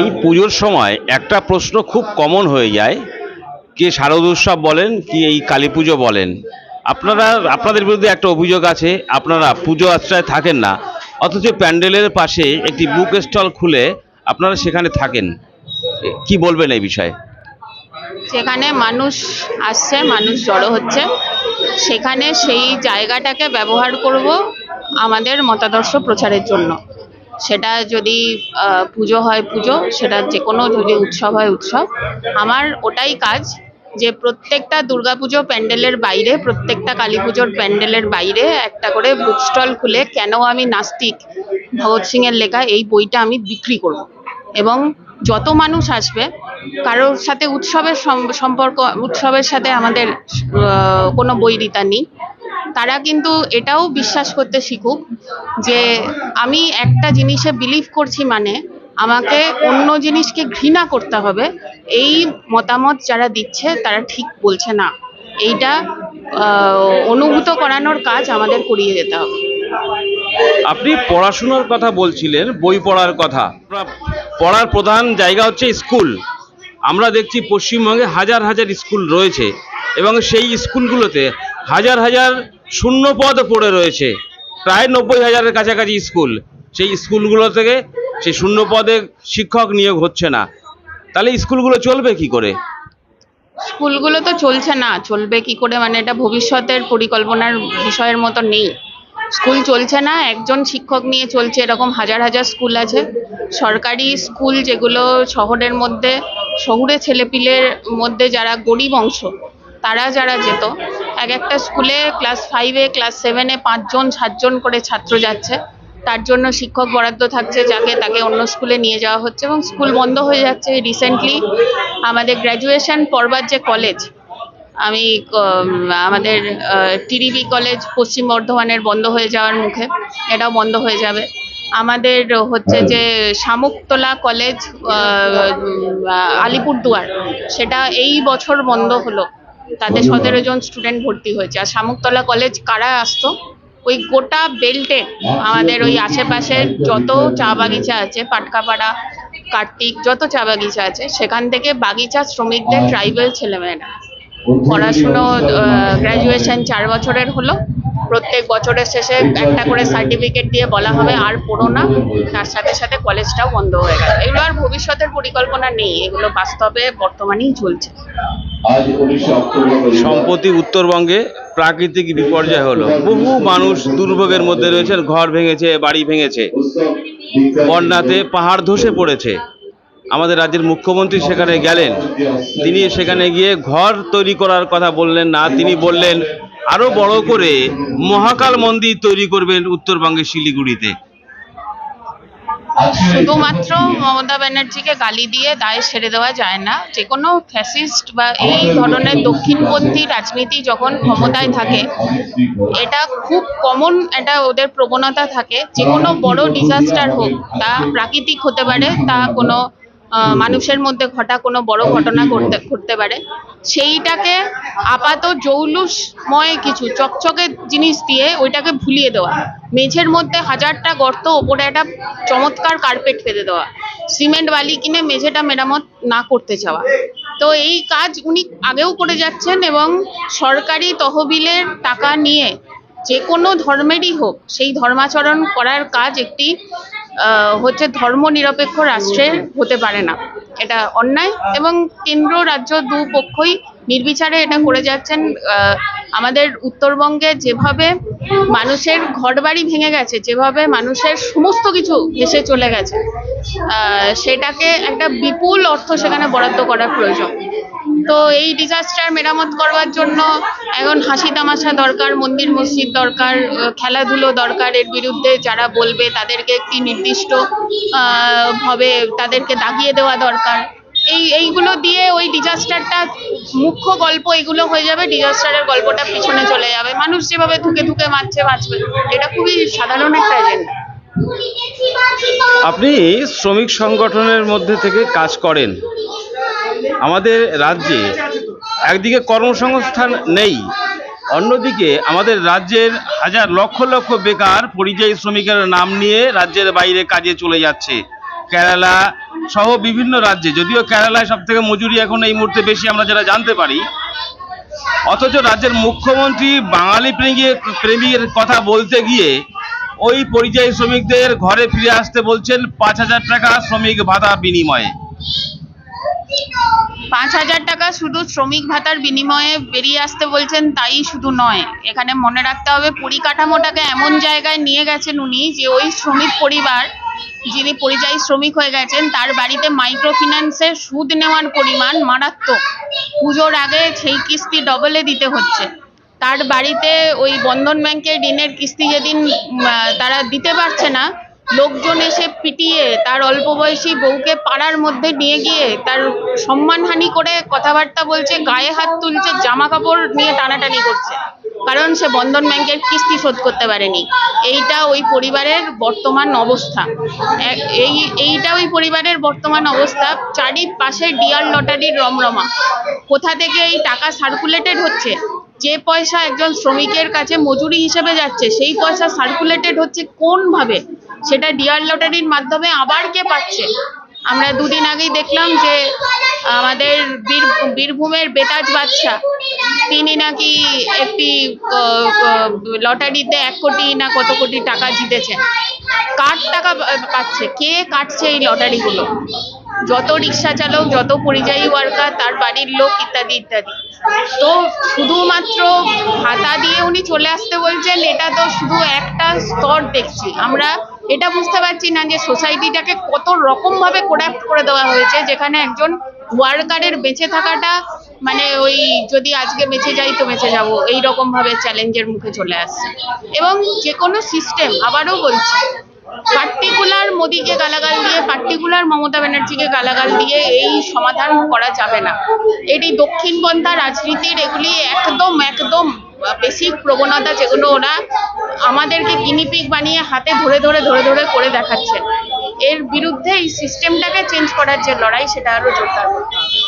এই পুজোর সময় একটা প্রশ্ন খুব কমন হয়ে যায়। কে শারদ উৎসব বলেন, কি এই কালী পুজো বলেন। আপনারা, আপনাদের বিরুদ্ধে একটা অভিযোগ আছে, আপনারা পুজো আশ্রয় থাকেন না, অথচ প্যান্ডেলের পাশে একটি বুক স্টল খুলে আপনারা সেখানে থাকেন। কি বলবেন এই বিষয়ে? সেখানে মানুষ আসছে, মানুষ জড়ো হচ্ছে। সেখানে সেই জায়গাটাকে ব্যবহার করব আমাদের মতাদর্শ প্রচারের জন্য। সেটা যদি পুজো হয় পুজো, সেটা যে কোনো যদি উৎসব হয় উৎসব। আমার ওটাই কাজ যে প্রত্যেকটা দুর্গাপুজো প্যান্ডেলের বাইরে, প্রত্যেকটা কালী পুজোর প্যান্ডেলের বাইরে একটা করে বুক স্টল খুলে কেন আমি নাস্তিক ভগৎ সিং এর লেখা এই বইটা আমি বিক্রি করব। এবং যত মানুষ আসবে, কারোর সাথে উৎসবের সম্পর্ক, উৎসবের সাথে আমাদের কোনো বৈরিতা নেই। তারা কিন্তু এটাও বিশ্বাস করতে শিখুক যে আমি একটা জিনিসে বিলিভ করছি মানে আমাকে অন্য জিনিসকে ঘৃণা করতে হবে, এই মতামত যারা দিচ্ছে তারা ঠিক বলছে না। এইটা অনুভূত করানোর কাজ আমাদের করিয়ে যেতে হবে। আপনি পড়াশোনার কথা বলছিলেন, বই পড়ার কথা। পড়ার প্রধান জায়গা হচ্ছে স্কুল। আমরা দেখছি পশ্চিমবঙ্গে হাজার হাজার স্কুল রয়েছে এবং সেই স্কুলগুলোতে হাজার হাজার শূন্য পদ পড়ে রয়েছে। প্রায় নব্বই হাজারের কাছাকাছি স্কুল। সেই স্কুলগুলো থেকে সেই শূন্য পদে শিক্ষক নিয়োগ হচ্ছে না। তাহলে স্কুলগুলো চলবে কি করে? স্কুলগুলো তো চলছে না। চলবে কি করে? মানে এটা ভবিষ্যতের পরিকল্পনার বিষয়ের মতো নেই। স্কুল চলছে না। একজন শিক্ষক নিয়ে চলছে এরকম হাজার হাজার স্কুল আছে। সরকারি স্কুল যেগুলো শহরের মধ্যে, শহুরে ছেলেপিলের মধ্যে যারা গরিব অংশ, তারা যারা যেত এক একটা স্কুলে ক্লাস ফাইভে ক্লাস সেভেনে পাঁচজন, সাতজন করে ছাত্র যাচ্ছে। তার জন্য শিক্ষক বরাদ্দ থাকছে যাকে তাকে অন্য স্কুলে নিয়ে যাওয়া হচ্ছে এবং স্কুল বন্ধ হয়ে যাচ্ছে রিসেন্টলি আমাদের গ্র্যাজুয়েশন পড়বার যে কলেজ আমি আমাদের টিডিবি কলেজ পশ্চিম বর্ধমানের বন্ধ হয়ে যাওয়ার মুখে, এটাও বন্ধ হয়ে যাবে। আমাদের হচ্ছে যে শামুকতলা কলেজ আলিপুরদুয়ার, সেটা এই বছর বন্ধ হলো। তাতে সতেরো জন স্টুডেন্ট ভর্তি হয়েছে। আর শামুকতলা কলেজ কারা আসতো? ওই গোটা বেল্টে আমাদের ওই আশেপাশের যত চা বাগিচা আছে পাটকাপাড়া কার্তিক যত চা বাগিচা আছে সেখান থেকে বাগিচা শ্রমিকদের ট্রাইবাল ছেলেমেয়েরা। পড়াশুনো গ্র্যাজুয়েশন চার বছরের হলো। প্রত্যেক বছরের শেষে একটা করে সার্টিফিকেট দিয়ে বলা হবে আর পড়ো না। তার সাথে সাথে কলেজটাও বন্ধ হয়ে গেল। এগুলো আর ভবিষ্যতের পরিকল্পনা নেই। এগুলো বাস্তবে বর্তমানেই চলছে। সম্প্রতি উত্তরবঙ্গে প্রাকৃতিক বিপর্যয় হলো। বহু মানুষ দুর্ভোগের মধ্যে রয়েছেন ঘর ভেঙেছে, বাড়ি ভেঙেছে। বন্যাতে পাহাড় ধসে পড়েছে। আমাদের রাজ্যের মুখ্যমন্ত্রী সেখানে গেলেন। তিনি সেখানে গিয়ে ঘর তৈরি করার কথা বললেন না, তিনি বললেন, আরও বড় করে মহাকাল মন্দির তৈরি করবেন উত্তরবঙ্গের শিলিগুড়িতে। শুধুমাত্র মমতা ব্যানার্জিকে গালি দিয়ে দায় ছেড়ে দেওয়া যায় না। যে কোনো ফ্যাসিস্ট বা এই ধরনের দক্ষিণপন্থী রাজনীতি যখন ক্ষমতায় থাকে, এটা খুব কমন এটা ওদের প্রবণতা থাকে। যে কোনো বড় ডিজাস্টার হোক, তা প্রাকৃতিক হতে পারে, তা কোনো মানুষের মধ্যে ঘটা কোনো বড় ঘটনা ঘটতে ঘটতে পারে। সেইটাকে আপাত জৌলুসময় কিছু চকচকে জিনিস দিয়ে ওইটাকে ভুলিয়ে দেওয়া। মেঝের মধ্যে হাজারটা গর্ত, ওপরে একটা চমৎকার কার্পেট ফেলে দেওয়া। সিমেন্ট বালি কিনে মেঝেটা মেরামত না করতে চাওয়া। তো এই কাজ উনি আগেও করে যাচ্ছেন এবং সরকারি তহবিলের টাকা নিয়ে যে কোনো ধর্মেরই হোক, সেই ধর্মাচরণ করার কাজ একটি হচ্ছে ধর্মনিরপেক্ষ রাষ্ট্রের হতে পারে না। এটা অন্যায় এবং কেন্দ্র, রাজ্য দুপক্ষই নির্বিচারে এটা করে যাচ্ছেন। আমাদের উত্তরবঙ্গে যেভাবে মানুষের ঘরবাড়ি ভেঙে গেছে, যেভাবে মানুষের সমস্ত কিছু ভেসে চলে গেছে সেটাকে একটা বিপুল অর্থ সেখানে বরাদ্দ করা প্রয়োজন। তো এই ডিজাস্টার মেরামত করবার জন্য এখন হাসি তামাশা দরকার, মন্দির মসজিদ দরকার খেলাধুলো দরকার, এর বিরুদ্ধে যারা বলবে তাদেরকে একটি নির্দিষ্ট ভাবে তাদেরকে দাগিয়ে দেওয়া দরকার। এই, এইগুলো দিয়ে ওই ডিজাস্টারটা মুখ্য গল্প এগুলো হয়ে যাবে ডিজাস্টারের গল্পটা পিছনে চলে যাবে। মানুষ যেভাবে ধুকে ধুকে মারছে, বাঁচবে। এটা খুবই সাধারণ একটা এজেন্ডা আপনি শ্রমিক সংগঠনের মধ্যে থেকে কাজ করেন। আমাদের রাজ্যে একদিকে কর্মসংস্থান নেই, অন্যদিকে আমাদের রাজ্যের হাজার লক্ষ লক্ষ বেকার পরিযায়ী শ্রমিকের নাম নিয়ে রাজ্যের বাইরে কাজে চলে যাচ্ছে। কেরালা সহ বিভিন্ন রাজ্যে, যদিও কেরালায় সব থেকে মজুরি এখন এই মুহূর্তে বেশি আমরা যেটা জানতে পারি, অথচ রাজ্যের মুখ্যমন্ত্রী বাঙালি প্রেমিকের প্রেমিকের কথা বলতে গিয়ে ওই পরিযায়ী শ্রমিকদের ঘরে ফিরে আসতে বলছেন পাঁচ হাজার টাকা শ্রমিক ভাতা বিনিময়ে। পাঁচ হাজার টাকা শুধু শ্রমিক ভাতার বিনিময়ে বেরিয়ে আসতে বলছেন তাই শুধু নয়, এখানে মনে রাখতে হবে পরিকাঠামোটাকে এমন জায়গায় নিয়ে গেছেন উনি যে ওই শ্রমিক পরিবার যিনি পরিযায়ী শ্রমিক হয়ে গেছেন, তার বাড়িতে মাইক্রো ফিন্যান্সের সুদ নেওয়ার পরিমাণ মারাত্মক। পুজোর আগে সেই কিস্তি ডবলে দিতে হচ্ছে। তার বাড়িতে ওই বন্ধন ব্যাংকের ঋণের কিস্তি যেদিন তারা দিতে পারছে না, লোকজন এসে পিটিয়ে তার অল্প বয়সী বউকে পাড়ার মধ্যে নিয়ে গিয়ে তার সম্মানহানি করে কথাবার্তা বলছে, গায়ে হাত তুলছে জামা কাপড় নিয়ে টানাটানি করছে। কারণ সে বন্ধন ব্যাংকের কিস্তি শোধ করতে পারেনি। এইটা ওই পরিবারের বর্তমান অবস্থা। এই, এইটা ওই পরিবারের বর্তমান অবস্থা। চারিপাশে ডিয়ার লটারির রমরমা। কোথা থেকে এই টাকা সার্কুলেটেড হচ্ছে? যে পয়সা একজন শ্রমিকের কাছে মজুরি হিসেবে যাচ্ছে, সেই পয়সা সার্কুলেটেড হচ্ছে কোনভাবে? সেটা ডিয়ার লটারির মাধ্যমে আবার কে পাচ্ছে? আমরা দুদিন আগেই দেখলাম যে আমাদের বীর বীরভূমের বেতাজ বাচ্চা তিনি নাকি একটি লটারিতে এক কোটি না কত কোটি টাকা জিতেছেন। কার টাকা পাচ্ছে কে কাটছে এই লটারিগুলো? যত রিক্সা চালক, যত পরিযায়ী ওয়ার্কার তার বাড়ির লোক ইত্যাদি ইত্যাদি। তো শুধুমাত্র ভাতা দিয়ে উনি চলে আসতে বলছেন, এটা তো শুধু একটা স্তর দেখছি। আমরা এটা বুঝতে পারছি না যে সোসাইটিটাকে কত রকম ভাবে কোডাপ্ট করে দেওয়া হয়েছে, যেখানে একজন ওয়ার্কারের বেঁচে থাকাটা মানে ওই যদি আজকে বেঁচে যাই তো বেঁচে যাব এই রকম ভাবে চ্যালেঞ্জের মুখে চলে আসছে। এবং যে কোনো সিস্টেম আবারও বলছি পার্টিকুলার মোদিকে গালাগাল দিয়ে পার্টিকুলার মমতা ব্যানার্জিকে গালাগাল দিয়ে এই সমাধান করা যাবে না। এটি দক্ষিণপন্থা রাজনীতির এগুলি একদম একদম বেসিক প্রবণতা যেগুলো ওরা আমাদেরকে গিনিপিক বানিয়ে হাতে ধরে ধরে ধরে ধরে করে দেখাচ্ছে। এর বিরুদ্ধে এই সিস্টেমটাকে চেঞ্জ করার যে লড়াই, সেটা আরও জোরদার করতে হবে।